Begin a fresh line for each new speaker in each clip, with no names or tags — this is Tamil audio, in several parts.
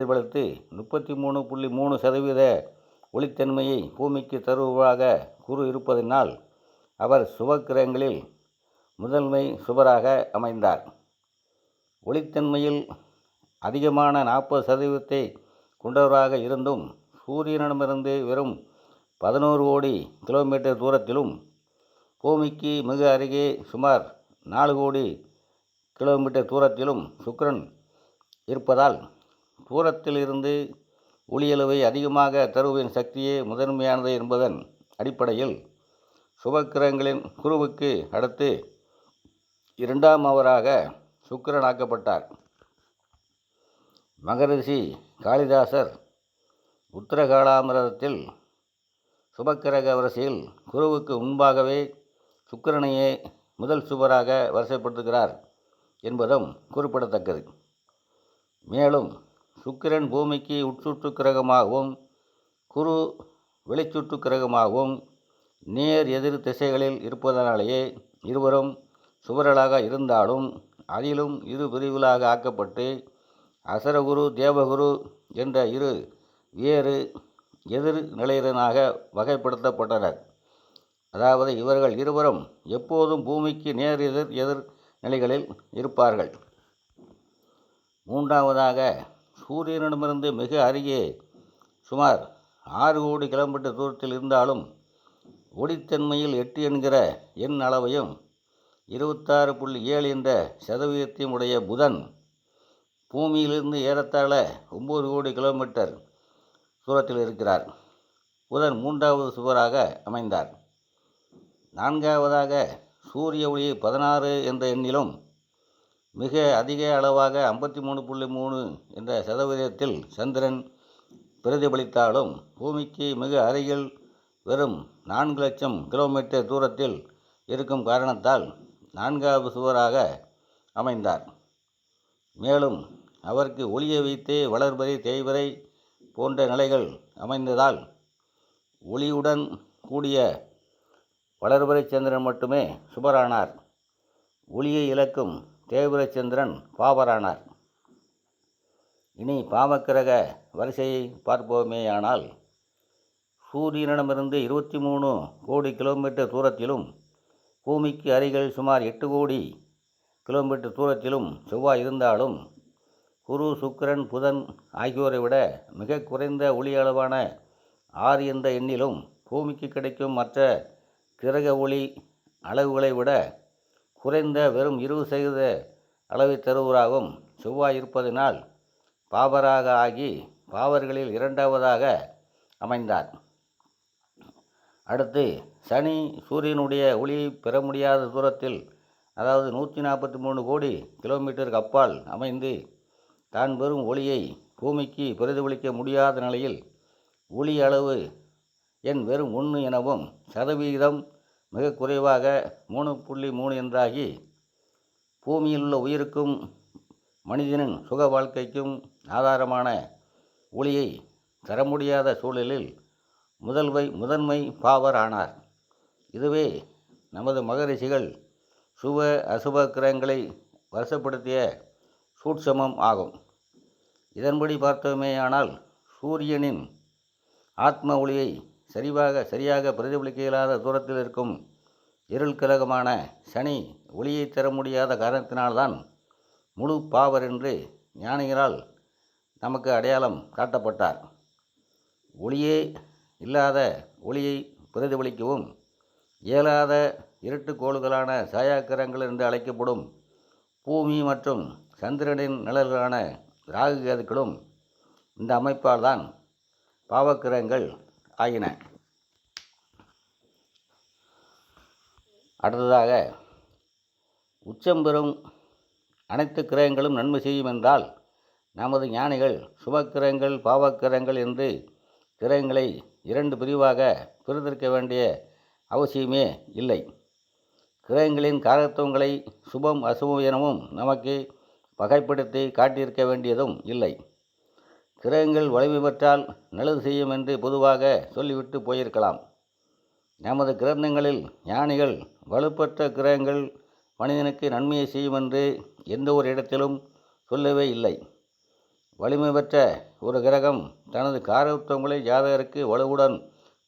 வளர்த்து முப்பத்தி மூணு புள்ளி மூணு சதவீத ஒளித்தன்மையை பூமிக்கு தருவதாக குரு இருப்பதனால் அவர் சுபக்கிரகங்களில் முதன்மை சுபராக அமைந்தார். ஒளித்தன்மையில் அதிகமான நாற்பது சதவீதத்தை கொண்டவராக இருந்தும் சூரியனிடமிருந்து வெறும் பதினோரு கோடி கிலோமீட்டர் தூரத்திலும் பூமிக்கு மிக அருகே சுமார் நாலு கோடி கிலோமீட்டர் தூரத்திலும் சுக்கரன் இருப்பதால் தூரத்திலிருந்து ஒளியளவை அதிகமாக தருவின் சக்தியே முதன்மையானது என்பதன் அடிப்படையில் சுபக்கிரகங்களின் குருவுக்கு அடுத்து இரண்டாம் அவராக சுக்கிரனாக்கப்பட்டார் மகரிஷி காளிதாசர் உத்தரகாலாமிரதத்தில் சுபக்கிரக வரிசையில் குருவுக்கு முன்பாகவே சுக்கிரனையே முதல் சுபராக வரிசைப்படுத்துகிறார் என்பதும் குறிப்பிடத்தக்கது. மேலும் சுக்கிரன் பூமிக்கு உட்சுற்று கிரகமாகவும் குரு வெளிச்சுற்று கிரகமாகவும் நேர் எதிர் திசைகளில் இருப்பதனாலேயே இருவரும் சுவர்களாக இருந்தாலும் அதிலும் இரு பிரிவுகளாக ஆக்கப்பட்டு அசரகுரு தேவகுரு என்ற இரு வேறு எதிர் நிலையினராக வகைப்படுத்தப்பட்டனர். அதாவது இவர்கள் இருவரும் எப்போதும் பூமிக்கு நேர் எதிர் எதிர் நிலைகளில் இருப்பார்கள். மூன்றாவதாக சூரியனிடமிருந்து மிக அருகே சுமார் ஆறு கோடி கிலோமீட்டர் தூரத்தில் இருந்தாலும் ஒளித்தன்மையில் எட்டு என்கிற எண் அளவையும் இருபத்தாறு புள்ளி ஏழு என்ற சதவீதத்தையும் உடைய புதன் பூமியிலிருந்து ஏறத்தாழ ஒம்பது கோடி கிலோமீட்டர் தூரத்தில் இருக்கிறார். புதன் மூன்றாவது சுவராக அமைந்தார். நான்காவதாக சூரிய ஒளி பதினாறு என்ற எண்ணிலும் மிக அதிக அளவாக ஐம்பத்தி மூணு புள்ளி மூணு என்ற சதவீதத்தில் சந்திரன் பிரதிபலித்தாலும் பூமிக்கு மிக அருகில் வெறும் நான்கு லட்சம் கிலோமீட்டர் தூரத்தில் இருக்கும் காரணத்தால் நான்காவது சுவராக அமைந்தார். மேலும் அவருக்கு ஒளியை வைத்தே வளர்பறை தேய்வரை போன்ற நிலைகள் அமைந்ததால் ஒளியுடன் கூடிய வளர்பறை சந்திரன் மட்டுமே சுபரானார். ஒளியை இழக்கும் தேவரச்சந்திரன் பாவரானார் இனி பாவக்கிரக வரிசையை பார்ப்போமேயானால் சூரியனிடமிருந்து இருபத்தி மூணு கோடி கிலோமீட்டர் தூரத்திலும் பூமிக்கு அருகில் சுமார் எட்டு கோடி கிலோமீட்டர் தூரத்திலும் செவ்வாய் இருந்தாலும் குரு சுக்கிரன் புதன் ஆகியோரை விட மிக குறைந்த ஒளி அளவான ஆறு என்ற எண்ணிலும் பூமிக்கு கிடைக்கும் மற்ற கிரக ஒளி அளவுகளை விட குறைந்த வெறும் இருபது சதவீத அளவை தருவராகவும் செவ்வாய் இருப்பதனால் பாபராக ஆகி பாவர்களில் இரண்டாவதாக அமைந்தார். அடுத்து சனி சூரியனுடைய ஒளியை பெற முடியாத தூரத்தில் அதாவது நூற்றி நாற்பத்தி மூணு கோடி கிலோமீட்டருக்கு அப்பால் அமைந்து தான் பெறும் ஒளியை பூமிக்கு பிரதிபலிக்க முடியாத நிலையில் ஒளி அளவு என் வெறும் ஒன்று எனவும் சதவிகிதம் மிக குறைவாக மூணு புள்ளி மூணு என்றாகி பூமியில் உள்ள உயிருக்கும் மனிதனின் சுக வாழ்க்கைக்கும் ஆதாரமான ஒளியை தர முடியாத சூழலில் முதல்வை முதன்மை பாவர் ஆனார். இதுவே நமது மகரிஷிகள் சுப அசுப கிரகங்களை வசப்படுத்திய சூட்சமம் ஆகும். இதன்படி பார்த்தோமேயானால் சூரியனின் ஆத்ம ஒளியை சரிவாக சரியாக பிரதிபலிக்க இயலாத தூரத்தில் இருக்கும் இருள் கிரகமான சனி ஒளியை தர முடியாத காரணத்தினால்தான் முழு பாவர் என்று ஞானிகளால் நமக்கு அடையாளம் காட்டப்பட்டார். ஒளியே இல்லாத ஒளியை பிரதிபலிக்கவும் இயலாத இருட்டுக்கோள்களான சாயாக்கிரங்கள் என்று அழைக்கப்படும் பூமி மற்றும் சந்திரனின் நிழல்களான ராகு கேதுக்களும் இந்த அமைப்பால் தான் பாவக்கிரகங்கள் ஆகின. அடுத்ததாக உச்சம் பெறும் அனைத்து கிரகங்களும் நன்மை செய்யும் என்றால் நமது ஞானிகள் சுபக்கிரகங்கள் பாவக்கிரகங்கள் என்று கிரகங்களை இரண்டு பிரிவாக பிரித்திருக்க வேண்டிய அவசியமே இல்லை. கிரகங்களின் காரத்துவங்களை சுபம் அசுபம் எனவும் நமக்கு வகைப்படுத்தி காட்டியிருக்க வேண்டியதும் இல்லை. கிரகங்கள் வலிமை பெற்றால் நல்லது செய்யும் என்று பொதுவாக சொல்லிவிட்டு போயிருக்கலாம். நமது கிரந்தங்களில் ஞானிகள் வலுப்பெற்ற கிரகங்கள் மனிதனுக்கு நன்மையை செய்யும் என்று எந்த ஒரு இடத்திலும் சொல்லவே இல்லை. வலிமை பெற்ற ஒரு கிரகம் தனது காரத்துவங்களை ஜாதகருக்கு வலுவுடன்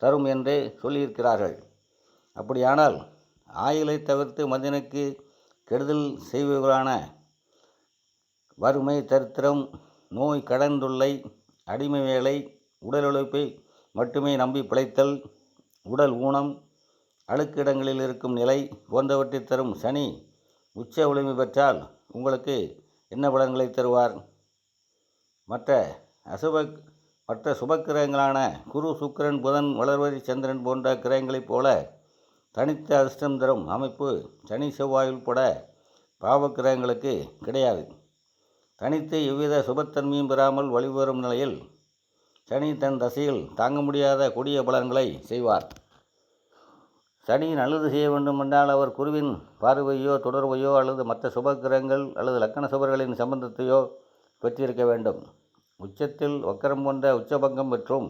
தரும் என்றே சொல்லியிருக்கிறார்கள். அப்படியானால் ஆயுளை தவிர்த்து மனிதனுக்கு கெடுதல் செய்பவர்களான வறுமை தரித்திரம் நோய் கடன் தொல்லை அடிமை வேலை உடல் உழைப்பை மட்டுமே நம்பி பிழைத்தல் உடல் ஊனம் அழுக்கிடங்களில் இருக்கும் நிலை போன்றவற்றை தரும் சனி உச்ச ஒளிமை பெற்றால் உங்களுக்கு என்ன பலன்களை தருவார்? மற்ற அசுப மற்ற சுபக்கிரகங்களான குரு சுக்கிரன் புதன் வளர்வதி சந்திரன் போன்ற கிரகங்களைப் போல தனித்த அதிர்ஷ்டம் தரும் அமைப்பு சனி செவ்வாய் உட்பட பாவக்கிரகங்களுக்கு கிடையாது. தனித்து எவ்வித சுபத்தன்மையும் பெறாமல் வழிவரும் நிலையில் சனி தன் தசையில் தாங்க முடியாத கொடிய பலன்களை செய்வார். சனி நல்லது செய்ய வேண்டுமென்றால் அவர் குருவின் பார்வையோ தொடர்பையோ அல்லது மற்ற சுபக்கிரகங்கள் அல்லது லக்கண சுபர்களின் சம்பந்தத்தையோ பெற்றிருக்க வேண்டும். உச்சத்தில் வக்கரம் கொண்ட உச்சபங்கம் மற்றும்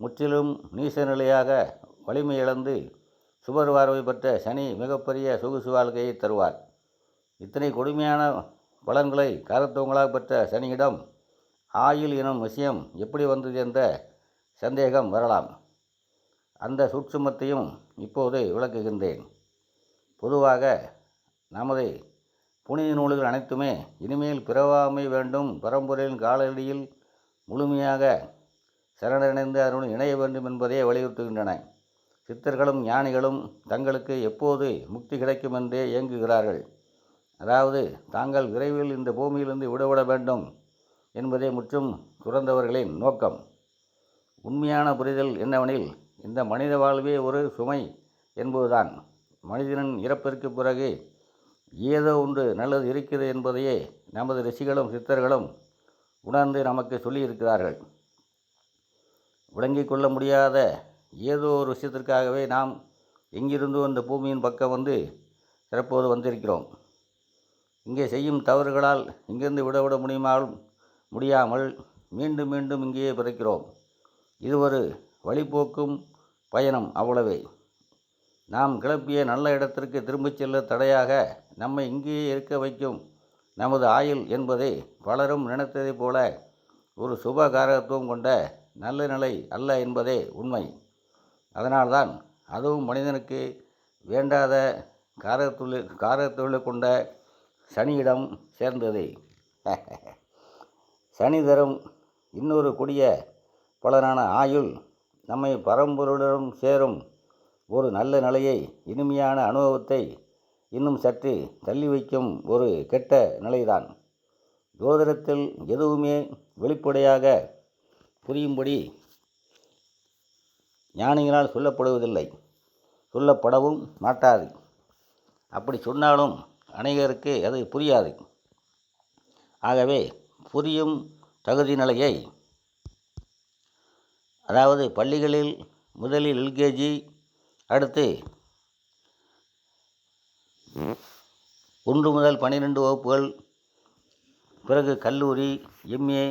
முற்றிலும் நீச நிலையாக வலிமை இழந்து சுபர் பார்வை பெற்ற சனி மிகப்பெரிய சொகுசு வாழ்க்கையை தருவார். இத்தனை கொடுமையான பலன்களை காரத்துவங்களாக பெற்ற சனியிடம் ஆயுள் எனும் விஷயம் எப்படி வந்தது என்ற சந்தேகம் வரலாம். அந்த சூட்சுமத்தையும் இப்போது விளக்குகின்றேன். பொதுவாக நமது புனித நூல்கள் அனைத்துமே இனிமேல் பிறவாமை வேண்டும். பரம்பொருளின் காலடியில் முழுமையாக சரணடைந்து அருள் இணைய வேண்டும் என்பதே வலியுறுத்துகின்றன. சித்தர்களும் ஞானிகளும் தங்களுக்கு எப்போது முக்தி கிடைக்கும் என்றே இயங்குகிறார்கள் அதாவது தாங்கள் விரைவில் இந்த பூமியிலிருந்து விடுபட வேண்டும் என்பதே முற்றும் துறந்தவர்களின் நோக்கம். உண்மையான புரிதல் என்னவெனில் இந்த மனித வாழ்வே ஒரு சுமை என்பதுதான். மனிதனின் இறப்பிற்கு பிறகு ஏதோ ஒன்று நல்லது இருக்கிறது என்பதையே நமது ரிஷிகளும் சித்தர்களும் உணர்ந்து நமக்கு சொல்லியிருக்கிறார்கள். விளங்கிக் கொள்ள முடியாத ஏதோ ஒரு விஷயத்திற்காகவே நாம் எங்கிருந்தோ அந்த பூமியின் பக்கம் வந்து சிறப்போது வந்திருக்கிறோம். இங்கே செய்யும் தவறுகளால் இங்கிருந்து விடவிட முடியுமால் முடியாமல் மீண்டும் மீண்டும் இங்கேயே பிறக்கிறோம். இது ஒரு வழிபோக்கும் பயணம் அவ்வளவே. நாம் கிளப்பிய நல்ல இடத்திற்கு திரும்பிச் செல்ல தடையாக நம்மை இங்கேயே இருக்க வைக்கும் நமது ஆயுள் என்பதே பலரும் நினைத்ததைப் போல ஒரு சுப காரகத்துவம் கொண்ட நல்ல நிலை அல்ல என்பதே உண்மை. அதனால்தான் அதுவும் மனிதனுக்கு வேண்டாத காரத்தொழில் காரத்தொழிலை கொண்ட சனியிடம் சேர்ந்தது. சனி தரும் இன்னொரு கொடிய பலனான ஆயுள் நம்மை பரம்பொருளிடம் சேரும் ஒரு நல்ல நிலையை இனிமையான அனுபவத்தை இன்னும் சற்று தள்ளி வைக்கும் ஒரு கெட்ட நிலைதான். ஜோதிடத்தில் எதுவுமே வெளிப்படையாக புரியும்படி ஞானிகளால் சொல்லப்படுவதில்லை. சொல்லப்படவும் மாட்டாது. அப்படி சொன்னாலும் அநேகருக்கு அது புரியாது. ஆகவே புரியும் தகுதி நிலையை அதாவது பள்ளிகளில் முதலில் எல்கேஜி அடுத்து ஒன்று முதல் பன்னிரெண்டு வகுப்புகள் பிறகு கல்லூரி எம்ஏ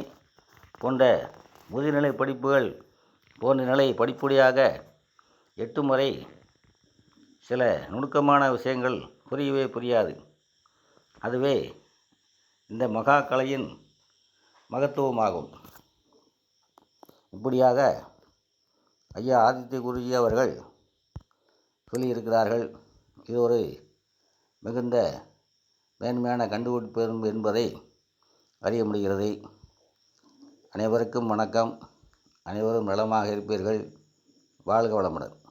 போன்ற முதுநிலை படிப்புகள் போன்ற நிலை படிப்படியாக எட்டும் வரை சில நுணுக்கமான விஷயங்கள் புரியவே புரியாது. அதுவே இந்த மகா கலையின் மகத்துவமாகும். இப்படியாக ஐயா ஆதித்ய குருஜி அவர்கள் சொல்லியிருக்கிறார்கள். இது ஒரு மிகுந்த மேன்மையான கண்டுபிடிப்பு என்பதை அறிய முடிகிறது. அனைவருக்கும் வணக்கம். அனைவரும் நலமாக இருப்பீர்கள். வாழ்க வளமுடன்.